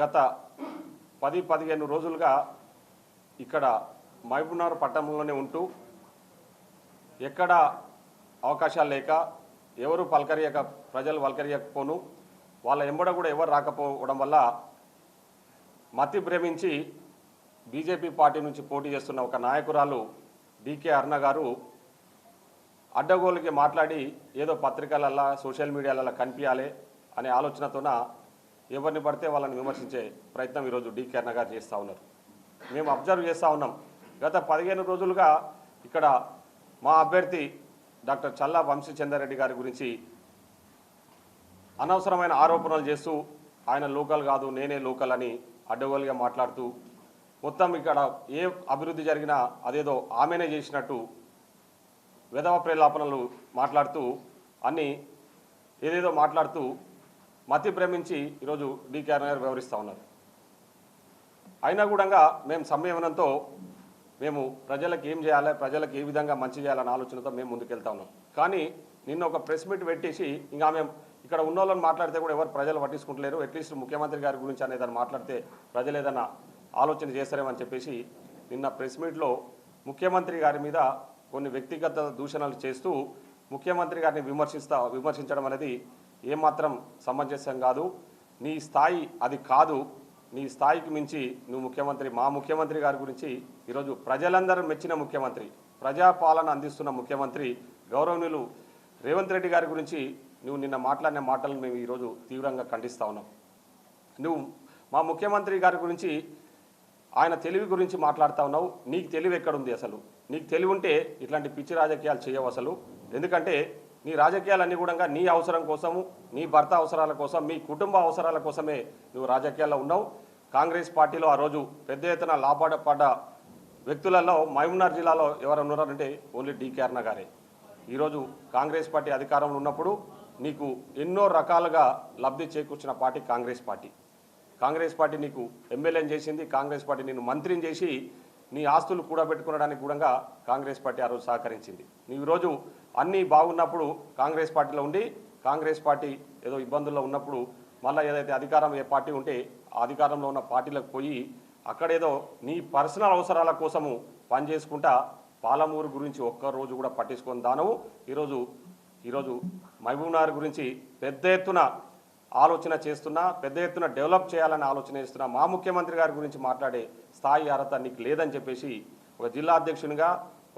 గత పది పదిహేను రోజులుగా ఇక్కడ మహబూబ్నగర్ పట్టణంలోనే ఉంటూ ఎక్కడ అవకాశాలు లేక ఎవరు పలకరియక ప్రజలు పలకరియకపోను వాళ్ళ ఎంబడ కూడా ఎవరు రాకపోవడం వల్ల మతి ప్రేమించి బీజేపీ పార్టీ నుంచి పోటీ చేస్తున్న ఒక నాయకురాలు డికే అర్ణ గారు అడ్డగోలుకి మాట్లాడి ఏదో పత్రికలల్లా సోషల్ మీడియాలలో కనిపించాలి అనే ఆలోచనతోన ఎవరిని పడితే వాళ్ళని విమర్శించే ప్రయత్నం ఈరోజు డీకే అరుణ గారు చేస్తూ ఉన్నారు. మేము అబ్జర్వ్ చేస్తూ ఉన్నాం. గత పదిహేను రోజులుగా ఇక్కడ మా అభ్యర్థి డాక్టర్ చల్లా వంశీచంద్రారెడ్డి గారి గురించి అనవసరమైన ఆరోపణలు చేస్తూ ఆయన లోకల్ కాదు నేనే లోకల్ అని అడ్డగోలుగా మాట్లాడుతూ మొత్తం ఇక్కడ ఏ అభివృద్ధి జరిగినా అదేదో ఆమెనే చేసినట్టు విధవ ప్రేలాపనలు మాట్లాడుతూ అన్ని ఏదేదో మాట్లాడుతూ మతి ప్రేమించి ఈరోజు డీకే గారు వివరిస్తూ ఉన్నారు. అయినా కూడా మేము సంయమనంతో మేము ప్రజలకు ఏం చేయాలి ప్రజలకు ఏ విధంగా మంచి చేయాలనే ఆలోచనతో మేము ముందుకెళ్తా ఉన్నాం. కానీ నిన్న ఒక ప్రెస్ మీట్ పెట్టేసి ఇంకా మేము ఇక్కడ ఉన్న వాళ్ళని మాట్లాడితే కూడా ఎవరు ప్రజలు పట్టించుకుంటలేరు. అట్లీస్ట్ ముఖ్యమంత్రి గారి గురించి అనేదాన్ని మాట్లాడితే ప్రజలు ఏదైనా ఆలోచన చేస్తారేమని చెప్పేసి నిన్న ప్రెస్ మీట్లో ముఖ్యమంత్రి గారి మీద కొన్ని వ్యక్తిగత దూషణలు చేస్తూ ముఖ్యమంత్రి గారిని విమర్శిస్తా విమర్శించడం అనేది ఏమాత్రం సమంజసం కాదు. నీ స్థాయి అది కాదు. నీ స్థాయికి మించి నువ్వు ముఖ్యమంత్రి మా ముఖ్యమంత్రి గారి గురించి ఈరోజు ప్రజలందరూ మెచ్చిన ముఖ్యమంత్రి ప్రజాపాలన అందిస్తున్న ముఖ్యమంత్రి గౌరవనీయులు రేవంత్ రెడ్డి గారి గురించి నువ్వు నిన్న మాట్లాడిన మాటలు మేము ఈరోజు తీవ్రంగా ఖండిస్తా ఉన్నాం. నువ్వు మా ముఖ్యమంత్రి గారి గురించి ఆయన తెలివి గురించి మాట్లాడుతా ఉన్నావు. నీకు తెలివి ఎక్కడుంది అసలు? నీకు తెలివి ఉంటే ఇట్లాంటి పిచ్చి రాజకీయాలు చేయవు అసలు. ఎందుకంటే నీ రాజకీయాలన్నీ కూడా నీ అవసరం కోసము నీ భర్త అవసరాల కోసం మీ కుటుంబ అవసరాల కోసమే నువ్వు రాజకీయాల్లో ఉన్నావు. కాంగ్రెస్ పార్టీలో ఆ రోజు పెద్ద ఎత్తున లాభపడ్డ వ్యక్తులలో మహబూబ్నగర్ జిల్లాలో ఎవరు ఉన్నారంటే ఓన్లీ డీకే గారే. ఈరోజు కాంగ్రెస్ పార్టీ అధికారంలో ఉన్నప్పుడు నీకు ఎన్నో రకాలుగా లబ్ధి చేకూర్చిన party Congress party. Congress party నీకు ఎమ్మెల్యేని చేసింది కాంగ్రెస్ పార్టీ నేను మంత్రిని చేసి నీ ఆస్తులు కూడబెట్టుకునడానికి కూడా కాంగ్రెస్ పార్టీ ఆ రోజు సహకరించింది. నీవు ఈరోజు అన్నీ బాగున్నప్పుడు కాంగ్రెస్ పార్టీలో ఉండి కాంగ్రెస్ పార్టీ ఏదో ఇబ్బందుల్లో ఉన్నప్పుడు మళ్ళీ ఏదైతే అధికారం ఏ పార్టీ ఉంటే ఆ అధికారంలో ఉన్న పార్టీలకు పోయి అక్కడేదో నీ పర్సనల్ అవసరాల కోసము పనిచేసుకుంటా పాలమూరు గురించి ఒక్క రోజు కూడా పట్టించుకొని దానవు. ఈరోజు ఈరోజు మహబూబ్నగర్ గురించి పెద్ద ఎత్తున ఆలోచన చేస్తున్నా పెద్ద ఎత్తున డెవలప్ చేయాలని ఆలోచన చేస్తున్నా మా ముఖ్యమంత్రి గారి గురించి మాట్లాడే స్థాయి అర్హత నీకు లేదని చెప్పేసి ఒక జిల్లా అధ్యక్షునిగా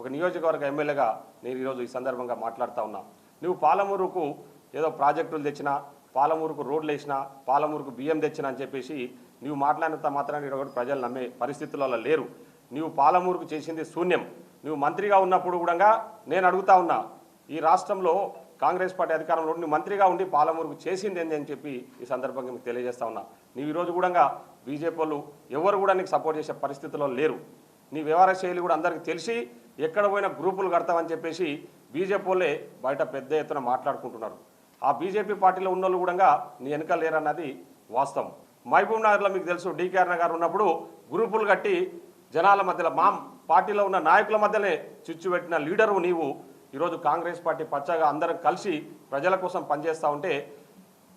ఒక నియోజకవర్గ ఎమ్మెల్యేగా నేను ఈరోజు ఈ సందర్భంగా మాట్లాడుతూ ఉన్నా. నువ్వు పాలమూరుకు ఏదో ప్రాజెక్టులు తెచ్చినా పాలమూరుకు రోడ్లు వేసినా పాలమూరుకు బియ్యం తెచ్చినా అని చెప్పేసి నువ్వు మాట్లాడినంత మాత్రాన్ని ఈరోజు ప్రజలు నమ్మే పరిస్థితులలో లేరు. నువ్వు పాలమూరుకు చేసింది శూన్యం. నువ్వు మంత్రిగా ఉన్నప్పుడు కూడా నేను అడుగుతా ఉన్నా ఈ రాష్ట్రంలో కాంగ్రెస్ పార్టీ అధికారంలో ఉండి మంత్రిగా ఉండి పాలమూరుకు చేసింది ఏంది అని చెప్పి ఈ సందర్భంగా మీకు తెలియజేస్తా ఉన్నా. నీవు ఈరోజు కూడా బీజేపీ వాళ్ళు ఎవరు కూడా నీకు సపోర్ట్ చేసే పరిస్థితిలో లేరు. నీ వ్యవహార శైలి కూడా అందరికీ తెలిసి ఎక్కడ పోయినా గ్రూపులు కడతామని చెప్పేసి బీజేపీ వాళ్ళే బయట పెద్ద ఎత్తున మాట్లాడుకుంటున్నారు. ఆ బీజేపీ పార్టీలో ఉన్న వాళ్ళు కూడా నీ వెనక లేరన్నది వాస్తవం. మహబూబ్ నగర్లో మీకు తెలుసు డీకేఆర్ గారు ఉన్నప్పుడు గ్రూపులు కట్టి జనాల మధ్యలో మా పార్టీలో ఉన్న నాయకుల మధ్యనే చిచ్చు పెట్టిన లీడరు నీవు. ఈరోజు కాంగ్రెస్ పార్టీ పచ్చగా అందరం కలిసి ప్రజల కోసం పనిచేస్తూ ఉంటే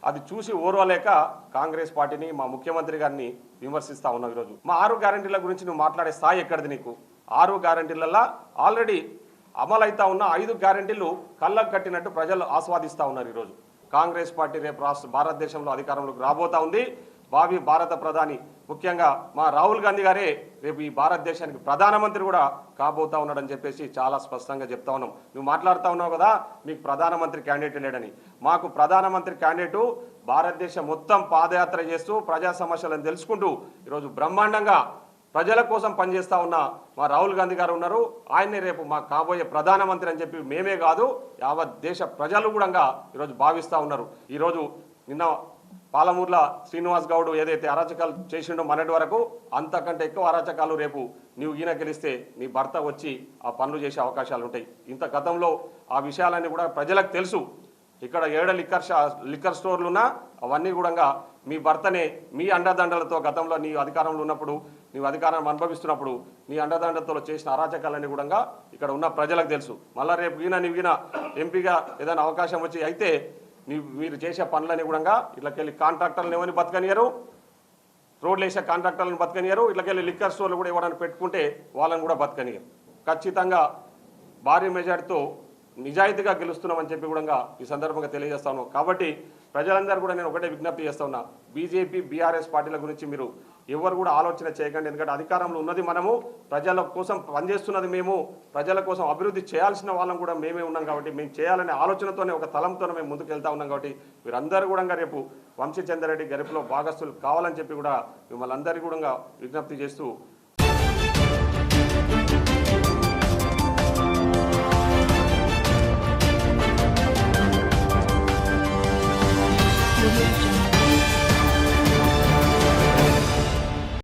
అది చూసి ఓర్వలేక కాంగ్రెస్ పార్టీని మా ముఖ్యమంత్రి గారిని విమర్శిస్తూ ఉన్నావు ఈరోజు. మా ఆరు గ్యారంటీల గురించి నువ్వు మాట్లాడే స్థాయి ఎక్కడిది నీకు? ఆరు గ్యారంటీలల్లో ఆల్రెడీ అమలైతా ఉన్న ఐదు గ్యారంటీలు కళ్ళకు కట్టినట్టు ప్రజలు ఆస్వాదిస్తూ ఉన్నారు ఈరోజు. కాంగ్రెస్ పార్టీ రేపు రాష్ట్ర భారతదేశంలో అధికారంలోకి రాబోతా ఉంది. భావి భారత ప్రధాని ముఖ్యంగా మా రాహుల్ గాంధీ గారే రేపు ఈ భారతదేశానికి ప్రధానమంత్రి కూడా కాబోతా ఉన్నాడని చెప్పేసి చాలా స్పష్టంగా చెప్తా ఉన్నాం. నువ్వు మాట్లాడుతూ ఉన్నావు కదా మీకు ప్రధానమంత్రి క్యాండిడేట్ లేడని. మాకు ప్రధానమంత్రి క్యాండిడేటు భారతదేశం మొత్తం పాదయాత్ర చేస్తూ ప్రజా సమస్యలను తెలుసుకుంటూ ఈరోజు బ్రహ్మాండంగా ప్రజల కోసం పనిచేస్తూ ఉన్న మా రాహుల్ గాంధీ గారు ఉన్నారు. ఆయన్నే రేపు మా కాబోయే ప్రధానమంత్రి అని చెప్పి మేమే కాదు యావత్ దేశ ప్రజలు కూడా ఈరోజు భావిస్తూ ఉన్నారు. ఈరోజు నిన్న పాలమూర్ల శ్రీనివాస్ గౌడ్ ఏదైతే అరాచకాలు చేసిండో మొన్నటి వరకు అంతకంటే ఎక్కువ అరాచకాలు రేపు నీవు ఈయన గెలిస్తే నీ భర్త వచ్చి ఆ పనులు చేసే అవకాశాలు ఉంటాయి. ఇంత గతంలో ఆ విషయాలన్నీ కూడా ప్రజలకు తెలుసు. ఇక్కడ ఏడ లిక్కర్ షా లిక్కర్ స్టోర్లు ఉన్నా అవన్నీ కూడా మీ భర్తనే మీ అండదండలతో గతంలో నీ అధికారంలో ఉన్నప్పుడు నీవు అధికారం అనుభవిస్తున్నప్పుడు నీ అండదండలతో చేసిన అరాచకాలన్నీ కూడా ఇక్కడ ఉన్న ప్రజలకు తెలుసు. మళ్ళీ రేపు ఈయన నీవు ఈయన ఎంపీగా ఏదైనా అవకాశం వచ్చి అయితే మీరు చేసే పనులని కూడా ఇట్లకెళ్ళి కాంట్రాక్టర్లను ఏమని బతకనియరు రోడ్లు వేసే కాంట్రాక్టర్లను బతకనియరు ఇట్లకెళ్ళి లిక్కర్ స్టోర్లు కూడా ఇవ్వడానికి పెట్టుకుంటే వాళ్ళని కూడా బతకనియరు ఖచ్చితంగా భారీ మెజార్టీతో నిజాయితీగా గెలుస్తున్నామని చెప్పి కూడా ఈ సందర్భంగా తెలియజేస్తాను కాబట్టి ప్రజలందరూ కూడా నేను ఒకటే విజ్ఞప్తి చేస్తా ఉన్నా. బీజేపీ బీఆర్ఎస్ పార్టీల గురించి మీరు ఎవరు కూడా ఆలోచన చేయకండి. ఎందుకంటే అధికారంలో ఉన్నది మనము ప్రజల కోసం పనిచేస్తున్నది మేము ప్రజల కోసం అభివృద్ధి చేయాల్సిన వాళ్ళం కూడా మేమే ఉన్నాం కాబట్టి మేము చేయాలనే ఆలోచనతోనే ఒక తలంతో మేము ముందుకు వెళ్తా ఉన్నాం కాబట్టి మీరందరూ కూడా రేపు వంశీచంద్రరెడ్డి గరిపులో భాగస్తులు కావాలని చెప్పి కూడా మిమ్మల్ని అందరికీ కూడా విజ్ఞప్తి చేస్తూ